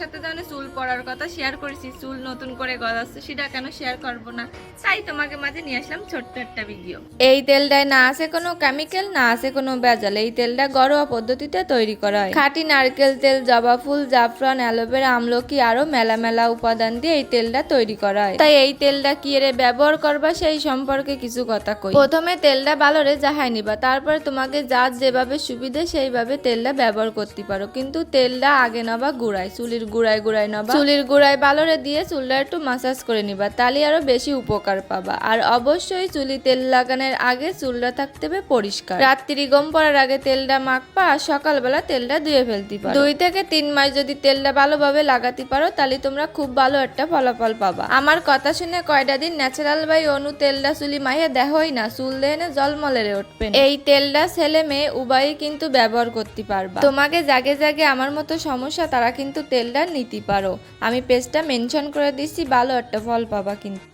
সাথে জানে চুল পড়ার কথা শেয়ার করেছি, চুল নতুন করে গজাচ্ছে, সেটা কেন শেয়ার করব না? তাই তোমাকে মাঝে নিয়ে আসলাম ছোট্ট একটা ভিডিও এই তেলটায় না আছে কোনো কেমিক্যাল না আছে কোনো ভেজাল, এই তেলটা ঘরোয়া পদ্ধতিতে তৈরি করা হয়। খাঁটি নারকেল তেল, জবা ফুল, জাফরান, অ্যালোভেরা, আমলকি আরও মেলা মেলা উপাদান দিয়ে এই তেলটা তৈরি করা হয়। তাই এই তেলটা কি এর ব্যবহার করবা সেই সম্পর্কে কিছু কথা কই। প্রথমে তেলটা ভালোরে জাহাই নিবা, তারপরে তোমাকে যার যেভাবে সুবিধে সেইভাবে তেলটা ব্যবহার করতে পারো। কিন্তু তেলটা আগে নবা গুড়াই চুলির গুড়ায় গুড়ায় নবা। চুলির গুড়ায় ভালোরে দিয়ে চুলটা একটু মাসাজ করে নিবা, তাহলে আরও বেশি উপকার পাবা। আর অবশ্যই চুলি তেল লাগানোর আগে চুলটা থাকতে হবে পরিষ্কার। রাত্রি গম পড়ার আগে তেলটা মাখবা আর সকালবেলা তেলটা ধুয়ে ফেলতে পারো। দুই থেকে তিন মাস যদি তেলটা ভালোভাবে লাগাতে পারো, তাহলে তোমরা খুব ভালো একটা ফলাফল পাবা। আমার কথা শুনে কয়টা দিন ন্যাচারাল বাই অনু তেলটা চুলি মাইয়া দেহই না, চুল দেহে জলমলেরে উঠবে এই তেলটা ছেলে মেয়ে উভয়ই কিন্তু ব্যবহার করতে পারবা। তোমাকে জাগে জাগে আমার মতো সমস্যা, তারা কিন্তু তেলটা নিতে পারো। আমি পেজটা মেনশন করে দিছি ভালো একটা ফল পাবা কিন্তু।